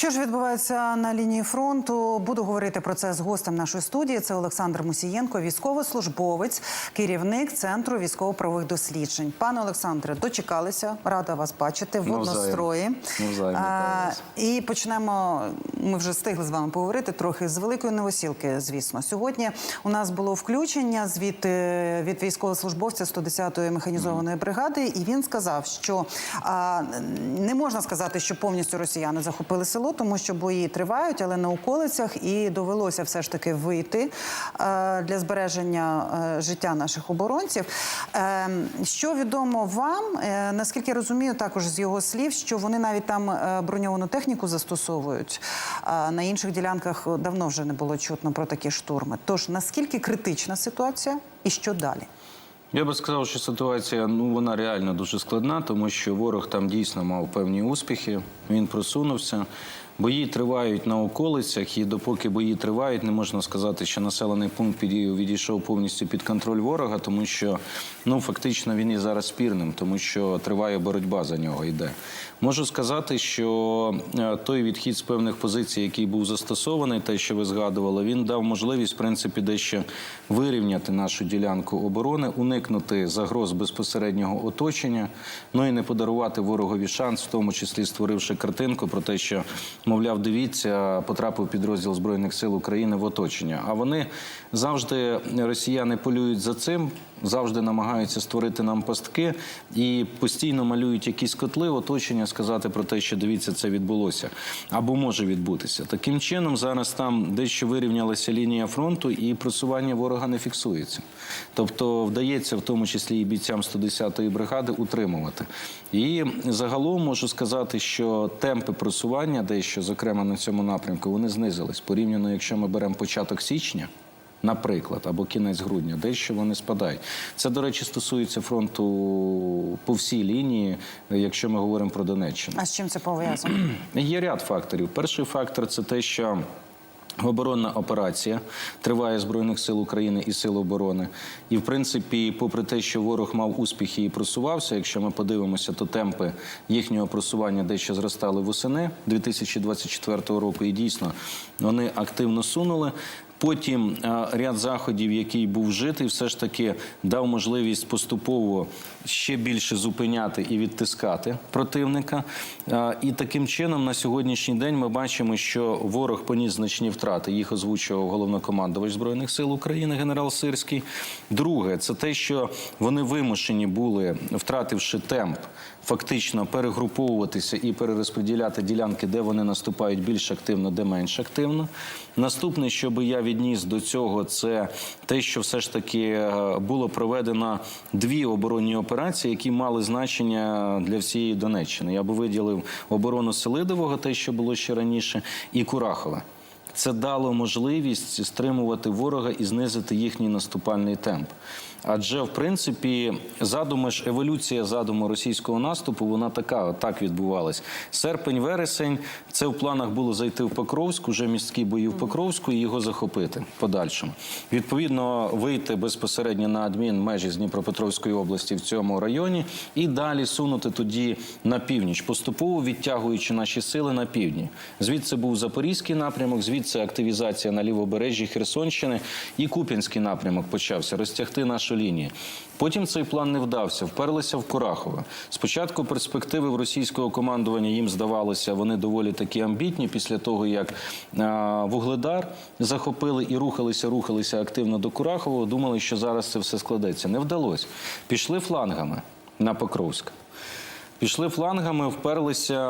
Що ж відбувається на лінії фронту? Буду говорити про це з гостем нашої студії. Це Олександр Мусієнко, військовослужбовець, керівник центру військово-правових досліджень. Пане Олександре, дочекалися. Рада вас бачити в однострої. А, і почнемо. Ми вже встигли з вами поговорити трохи з великої новосілки. Звісно, сьогодні у нас було включення звід е, від військовослужбовця 110-ї механізованої бригади, і він сказав, що а, не можна сказати, що повністю росіяни захопили село, тому що бої тривають, але на околицях і довелося все ж таки вийти е, для збереження е, життя наших оборонців. Е, що відомо вам, наскільки розумію, також з його слів, що вони навіть там броньовану техніку застосовують. На інших ділянках давно вже не було чутно про такі штурми. Тож наскільки критична ситуація і що далі? Я би сказав, що ситуація ну вона реально дуже складна, тому що ворог там дійсно мав певні успіхи. Він просунувся. Бої тривають на околицях, і допоки бої тривають, не можна сказати, що населений пункт піді- відійшов повністю під контроль ворога, тому що ну фактично він і зараз спірним, тому що триває боротьба за нього йде. Можу сказати, що е, той відхід з певних позицій, який був застосований, те, що ви згадували, він дав можливість в принципі дещо вирівняти нашу ділянку оборони, уникнути загроз безпосереднього оточення, ну і не подарувати ворогові шанс, в тому числі створивши картинку про те, що мовляв, дивіться, потрапив підрозділ збройних сил України в оточення. А вони завжди росіяни полюють за цим, завжди намагаються створити нам пастки і постійно малюють якісь котли оточення, сказати про те, що дивіться, це відбулося або може відбутися. Таким чином, зараз там дещо вирівнялася лінія фронту, і просування ворога не фіксується. Тобто вдається, в тому числі і бійцям 110-ї бригади, утримувати. І загалом можу сказати, що темпи просування, дещо зокрема на цьому напрямку, вони знизились порівняно, якщо ми беремо початок січня. Наприклад, або кінець грудня, дещо вони спадають. Це, до речі, стосується фронту по всій лінії, якщо ми говоримо про Донеччину. А з чим це пов'язано? Є ряд факторів. Перший фактор це те, що. Оборонна операція триває Збройних сил України і Сил оборони. І, в принципі, попри те, що ворог мав успіхи і просувався, якщо ми подивимося, то темпи їхнього просування дещо зростали восени 2024 року. І дійсно вони активно сунули. Потім е, ряд заходів, який був вжитий, все ж таки дав можливість поступово ще більше зупиняти і відтискати противника. Е, І таким чином на сьогоднішній день ми бачимо, що ворог поніс значні втрати. Їх озвучував головнокомандувач збройних сил України генерал Сирський. Друге, це те, що вони вимушені були, втративши темп, фактично перегруповуватися і перерозподіляти ділянки, де вони наступають більш активно, де менш активно. Наступне, що би я відніс до цього, це те, що все ж таки е, було проведено дві оборонні операції, які мали значення для всієї Донеччини. Я би виділив оборону Селидового, те, що було ще раніше, і Курахове. Це дало можливість стримувати ворога і знизити їхній наступальний темп. Адже, в принципі, задуми ж еволюція задуму російського наступу, вона така, так відбувалась. Серпень-вересень, це в планах було зайти в Покровськ, уже міські бої в Покровську і його захопити подальшому. Відповідно, вийти безпосередньо на адмін межі з Дніпропетровської області в цьому районі і далі сунути тоді на північ, поступово відтягуючи наші сили на півдні. Звідси був Запорізький напрямок, звідси активізація на лівобережжі Херсонщини і Куп'янський напрямок почався розтягти нашу лінію. Потім цей план не вдався, вперлися в Курахове. Спочатку перспективи в російського командування їм здавалося, вони доволі такі амбітні після того, як Вугледар захопили і рухалися, рухалися активно до Курахового. Думали, що зараз це все складеться. Не вдалося. Пішли флангами на Покровськ. Пішли флангами, вперлися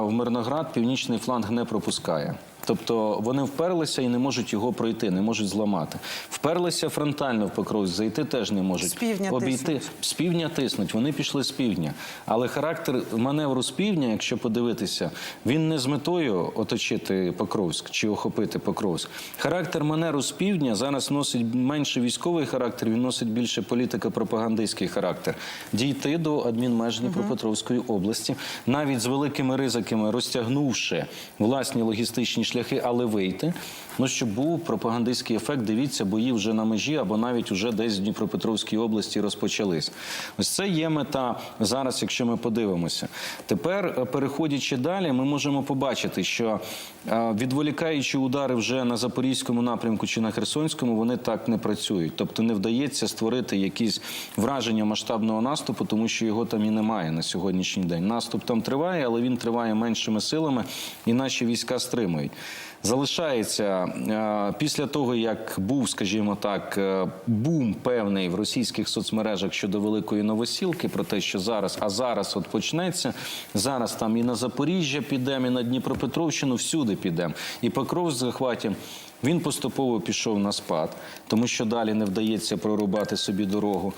в Мирноград, північний фланг не пропускає. Тобто вони вперлися і не можуть його пройти, не можуть зламати. Вперлися фронтально в Покровськ, зайти теж не можуть. З півдня Обійти тиснуть. з півдня тиснуть. Вони пішли з півдня. Але характер маневру з півдня, якщо подивитися, він не з метою оточити Покровськ чи охопити Покровськ. Характер маневру з півдня зараз носить менше військовий характер, він носить більше політико-пропагандистський характер. Дійти до адмінмеж Дніпропетровської області, навіть з великими ризиками, розтягнувши власні логістичні шляхи. Шляхи, але вийти. Ну щоб був пропагандистський ефект, дивіться, бої вже на межі або навіть вже десь в Дніпропетровській області розпочались. Ось це є мета зараз, якщо ми подивимося. Тепер, е, переходячи далі, ми можемо побачити, що е, відволікаючи удари вже на запорізькому напрямку чи на Херсонському, вони так не працюють. Тобто не вдається створити якісь враження масштабного наступу, тому що його там і немає на сьогоднішній день. Наступ там триває, але він триває меншими силами, і наші війська стримують. Залишається е, після того, як був, скажімо так, е, бум певний в російських соцмережах щодо великої новосілки, про те, що зараз, а зараз от почнеться. Зараз там і на Запоріжжя підемо, і на Дніпропетровщину, всюди підемо. І Покров з захватів. Він поступово пішов на спад, тому що далі не вдається прорубати собі дорогу.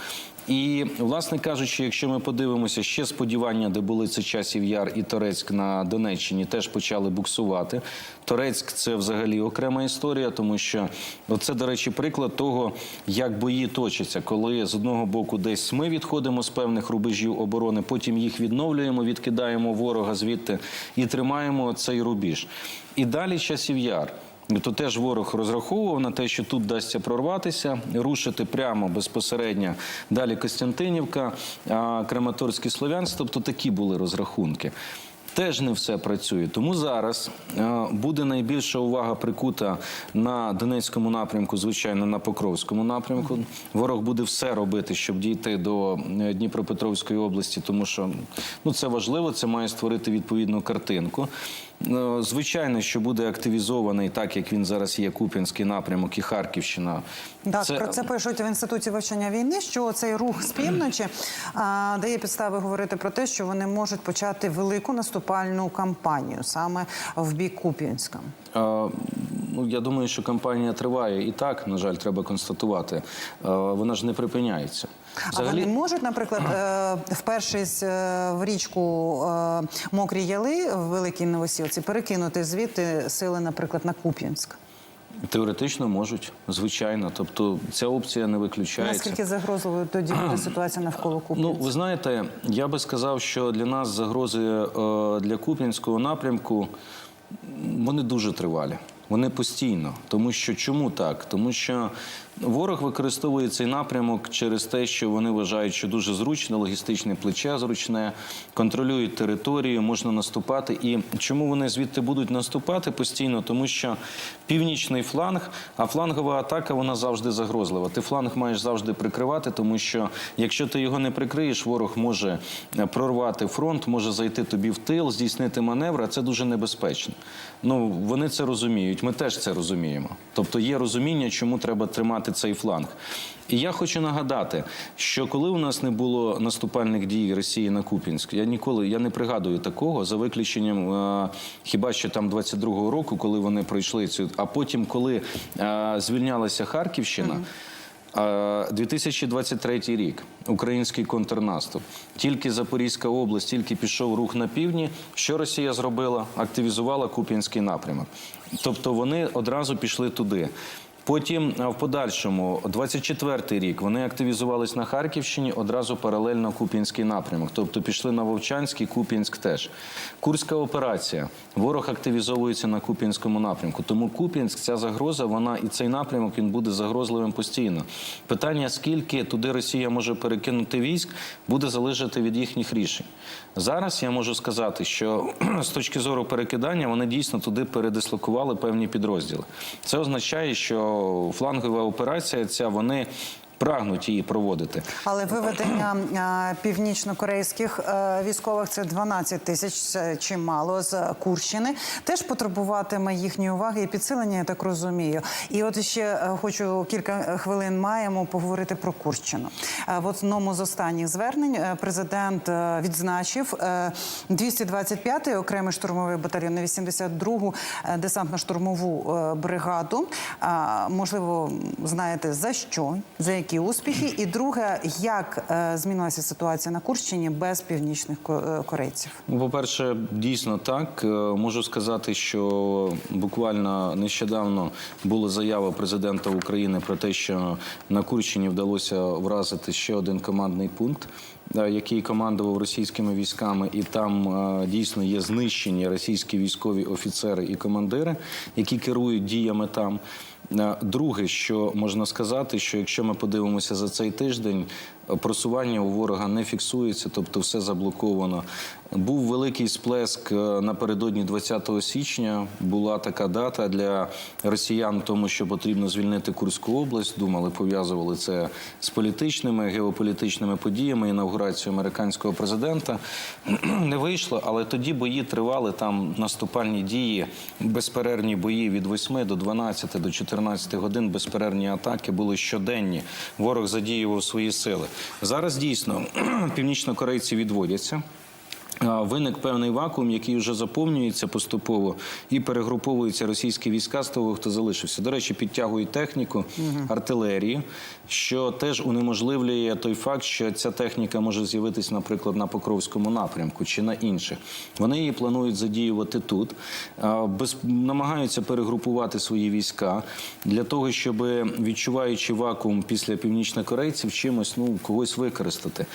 І, власне кажучи, якщо ми подивимося, ще сподівання, де були це часів Яр і Торецьк на Донеччині, теж почали буксувати. Торецьк це взагалі окрема історія, тому що це, до речі, приклад того, як бої точаться, коли з одного боку десь ми відходимо з певних рубежів оборони, потім їх відновлюємо, відкидаємо ворога звідти і тримаємо цей рубіж. І далі часів яр. То теж ворог розраховував на те, що тут вдасться прорватися, рушити прямо безпосередньо далі Костянтинівка, Краматорський Слов'янськ. Тобто такі були розрахунки. Теж не все працює. Тому зараз е, буде найбільша увага прикута на Донецькому напрямку, звичайно, на Покровському напрямку. Ворог буде все робити, щоб дійти до е, Дніпропетровської області, тому що ну це важливо, це має створити відповідну картинку. Е, Звичайно, що буде активізований, так як він зараз є Куп'янський напрямок і Харківщина. Так, про це пишуть в інституті вивчення війни, що цей рух з півночі а, дає підстави говорити про те, що вони можуть почати велику наступальну кампанію саме в бік Куп'янська. Е, Ну, я думаю, що кампанія триває і так, на жаль, треба констатувати. Е, Вона ж не припиняється. А вони можуть, наприклад, е, впершись в річку Мокрі Яли в Великій Новосілці, перекинути звідти сили, наприклад, на Куп'янськ. Теоретично можуть, звичайно. Тобто ця опція не виключається. Наскільки загрозливою тоді буде ситуація навколо Ну, ви знаєте, я би сказав, що для нас загрози е, для Куп'янського напрямку вони дуже тривалі. Вони постійно. Тому що чому так? Тому що ворог використовує цей напрямок через те, що вони вважають, що дуже зручно, логістичне плече зручне, контролюють територію, можна наступати. І чому вони звідти будуть наступати постійно? Тому що північний фланг, а флангова атака вона завжди загрозлива. Ти фланг маєш завжди прикривати, тому що якщо ти його не прикриєш, ворог може е, прорвати фронт, може зайти тобі в тил, здійснити маневр, а це дуже небезпечно. Ну вони це розуміють. Ми теж це розуміємо. Тобто є розуміння, чому треба тримати цей фланг. І я хочу нагадати, що коли у нас не було наступальних дій Росії на Купінськ, я ніколи я не пригадую такого за виключенням е, хіба що там 22-го року, коли вони пройшли цю. А потім, коли е, звільнялася Харківщина. Е, 2023 рік український контрнаступ. Тільки Запорізька область, тільки пішов рух на півдні. Що Росія зробила? Активізувала Куп'янський напрямок. Тобто вони одразу пішли туди. Потім в подальшому, 24-й рік, вони активізувались на Харківщині одразу паралельно Куп'янський напрямок. Тобто пішли на Вовчанський, Куп'янськ теж. Курська операція. Ворог активізовується на Куп'янському напрямку. Тому Куп'янськ, ця загроза, вона і цей напрямок він буде загрозливим постійно. Питання, скільки туди Росія може перекинути військ, буде залежати від їхніх рішень. Зараз я можу сказати, що з точки зору перекидання вони дійсно туди передислокували певні підрозділи. Це означає, що флангова операція ця вони прагнуть її проводити. Але виведення північно-корейських е, військових це 12 тисяч чимало з Курщини. Теж потребуватиме їхньої уваги і підсилення, я так розумію. І от ще е, хочу кілька хвилин маємо поговорити про Курщину. Е, В одному з останніх звернень президент відзначив е, 225-й окремий штурмовий батальйон, 82-гу е, десантно-штурмову бригаду. Можливо, знаєте за що, за які успіхи, і друге, як е, змінилася ситуація на Курщині без північних е, корейців. Ну, По-перше, дійсно так. Е, Можу сказати, що буквально нещодавно була заява президента України про те, що на Курщині вдалося вразити ще один командний пункт. який командував російськими військами, і там дійсно є знищені російські військові офіцери і командири, які керують діями там. Е, Друге, що можна сказати, що якщо ми подивимося за цей тиждень, просування у ворога не фіксується, тобто все заблоковано. Був великий сплеск е, напередодні 20 січня. Була така дата для росіян, тому що потрібно звільнити Курську область. Думали, пов'язували це з політичними геополітичними подіями, інавгурацією американського президента. Не вийшло, але тоді бої тривали там наступальні дії, безперервні бої від 8 до 12 до 14 годин. Безперервні атаки були щоденні. Ворог задіював свої сили. Зараз дійсно північнокорейці відводяться. Виник певний вакуум, який вже заповнюється поступово, і перегруповуються російські війська з того, хто залишився. До речі, підтягують техніку артилерії, що теж унеможливлює той факт, що ця техніка може з'явитись, наприклад, на Покровському напрямку чи на інших. Вони її планують задіювати тут, без намагаються перегрупувати свої війська для того, щоб відчуваючи вакуум після північнокорейців, чимось ну когось використати.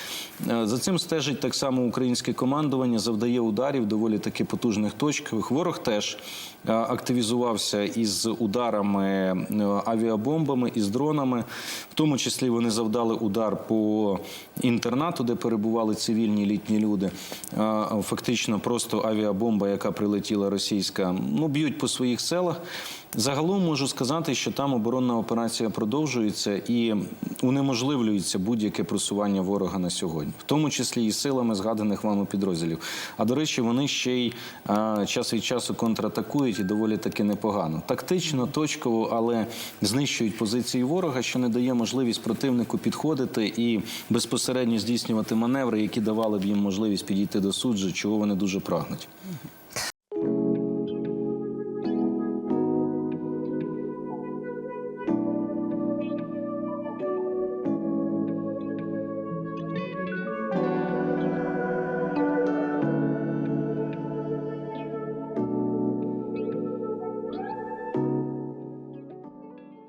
За цим стежить так само українське командування, завдає ударів доволі таки потужних точкових. Ворог теж е, активізувався із ударами е, авіабомбами із дронами. В тому числі вони завдали удар по інтернату, де перебували цивільні літні люди. Е, Фактично, просто авіабомба, яка прилетіла російська, ну б'ють по своїх селах. Загалом можу сказати, що там оборонна операція продовжується і унеможливлюється будь-яке просування ворога на сьогодні, в тому числі і силами згаданих вами підрозділів. А до речі, вони ще й а, час від часу контратакують і доволі таки непогано. Тактично, точково, але знищують позиції ворога, що не дає можливість противнику підходити і безпосередньо здійснювати маневри, які давали б їм можливість підійти до суджу, чого вони дуже прагнуть.